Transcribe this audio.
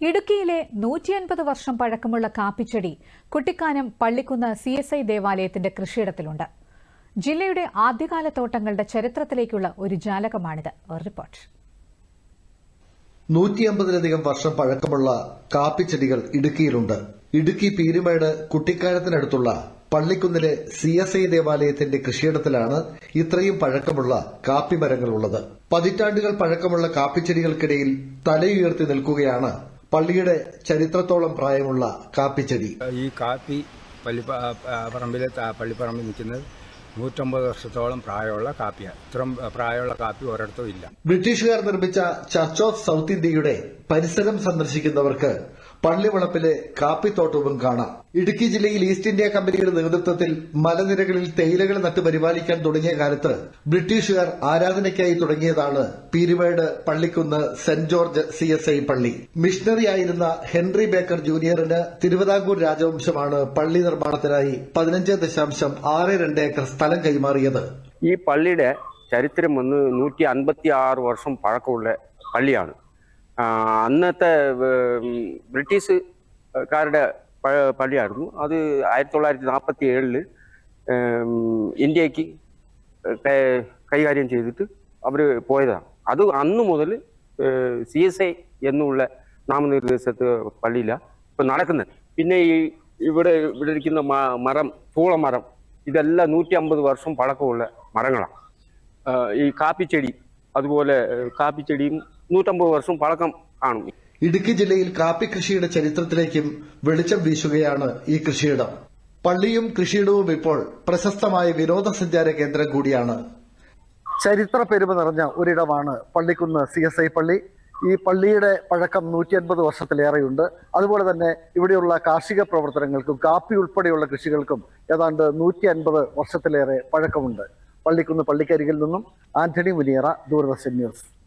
ഇടുക്കിയിലെ നൂറ്റി അൻപത് വർഷം പഴക്കമുള്ള കാപ്പിച്ചെടി Kuttikkanam Pallikkunnu C S I ദേവാലയത്തിന്റെ കൃഷിയിടത്തിലുണ്ട്. ജില്ലയുടെ ആദ്യകാല തോട്ടങ്ങളുടെ ചരിത്രത്തിലേക്കുള്ള ഒരു ജാലകമാണിത്. റിപ്പോർട്ട്. നൂറ്റി അമ്പതിലധികം വർഷം പഴക്കമുള്ള കാപ്പിച്ചെടികൾ ഇടുക്കിയിലുണ്ട്. ഇടുക്കി പീരുമേട് കുട്ടിക്കാനത്തിനടുത്തുള്ള പള്ളിക്കുന്നിലെ സി എസ് ഐ ദേവാലയത്തിന്റെ കൃഷിയിടത്തിലാണ് ഇത്രയും പഴക്കമുള്ള കാപ്പി മരങ്ങളുള്ളത് പതിറ്റാണ്ടുകൾ പഴക്കമുള്ള കാപ്പിച്ചെടികൾക്കിടയിൽ തലയുയർത്തി നിൽക്കുകയാണ് പള്ളിയുടെ ചരിത്രത്തോളം പ്രായമുള്ള കാപ്പിച്ചെടി ഈ കാപ്പി പള്ളി പറമ്പിലെ പള്ളിപ്പറമ്പിൽ നിൽക്കുന്നത് നൂറ്റമ്പത് വർഷത്തോളം പ്രായമുള്ള കാപ്പിയാണ്. ഇത്രയും പ്രായമുള്ള കാപ്പി ഒരിടത്തും ഇല്ല. ബ്രിട്ടീഷുകാർ നിർമ്മിച്ച ചർച്ച് ഓഫ് സൌത്ത് ഇന്ത്യയുടെ പരിസരം സന്ദർശിക്കുന്നവർക്ക് പള്ളിവളപ്പിലെ കാപ്പിത്തോട്ടവും കാണാം. ഇടുക്കി ജില്ലയിൽ ഈസ്റ്റ് ഇന്ത്യ കമ്പനിയുടെ നേതൃത്വത്തിൽ മലനിരകളിൽ തേയിലകൾ നട്ട് പരിപാലിക്കാൻ തുടങ്ങിയ കാലത്ത് ബ്രിട്ടീഷുകാർ ആരാധനയ്ക്കായി തുടങ്ങിയതാണ് Peerumedu Pallikkunnu saint George C S I പള്ളി. മിഷണറി ആയിരുന്ന ഹെൻറി ബേക്കർ ജൂനിയറിന് തിരുവിതാംകൂർ രാജവംശമാണ് പള്ളി നിർമ്മാണത്തിനായി പതിനഞ്ച് ദശാംശം ആറ് രണ്ട് ഏക്കർ സ്ഥലം കൈമാറിയത്. ഈ പള്ളിയുടെ ചരിത്രം വന്ന് നൂറ്റി അൻപത്തി ആറ് വർഷം പഴക്കമുള്ള പള്ളിയാണ്. അന്നത്തെ ബ്രിട്ടീഷ് ബ്രിട്ടീഷുകാരുടെ പള്ളിയായിരുന്നു. അത് ആയിരത്തി തൊള്ളായിരത്തി നാൽപ്പത്തി ഏഴിൽ ഇന്ത്യയ്ക്ക് കൈകാര്യം ചെയ്തിട്ട് അവർ പോയതാണ്. അത് അന്ന് മുതൽ സി എസ് ഐ എന്നുള്ള നാമനിർദ്ദേശത്ത് പള്ളിയിലാണ് ഇപ്പം നടക്കുന്നത് പിന്നെ ഈ ഇവിടെ ഇവിടെ ഇരിക്കുന്ന മരം പൂളമരം ഇതെല്ലാം നൂറ്റി അമ്പത് വർഷം പഴക്കമുള്ള മരങ്ങളാണ്. ഈ കാപ്പിച്ചെടി അതുപോലെ കാപ്പിച്ചെടിയും നൂറ്റമ്പത് വർഷം പഴക്കം കാണും. ഇടുക്കി ജില്ലയിൽ കാപ്പി കൃഷിയുടെ ചരിത്രത്തിലേക്കും വെളിച്ചം വീശുകയാണ് ഈ കൃഷിയിടം. പള്ളിയും കൃഷിയിടവും ഇപ്പോൾ പ്രശസ്തമായ വിനോദസഞ്ചാര കേന്ദ്രം കൂടിയാണ്. ചരിത്ര പെരുമ നിറഞ്ഞ ഒരിടമാണ് പള്ളിക്കുന്ന് സി എസ് ഐ പള്ളി. ഈ പള്ളിയുടെ പഴക്കം നൂറ്റി അൻപത് വർഷത്തിലേറെയുണ്ട്. അതുപോലെ തന്നെ ഇവിടെയുള്ള കാർഷിക പ്രവർത്തനങ്ങൾക്കും കാപ്പി ഉൾപ്പെടെയുള്ള കൃഷികൾക്കും ഏതാണ്ട് നൂറ്റി അൻപത് വർഷത്തിലേറെ പഴക്കമുണ്ട്. പള്ളിക്കുന്ന് പള്ളിക്കരികിൽ നിന്നും ആന്റണി മുനിയറ ദൂരദർശൻ ന്യൂസ്.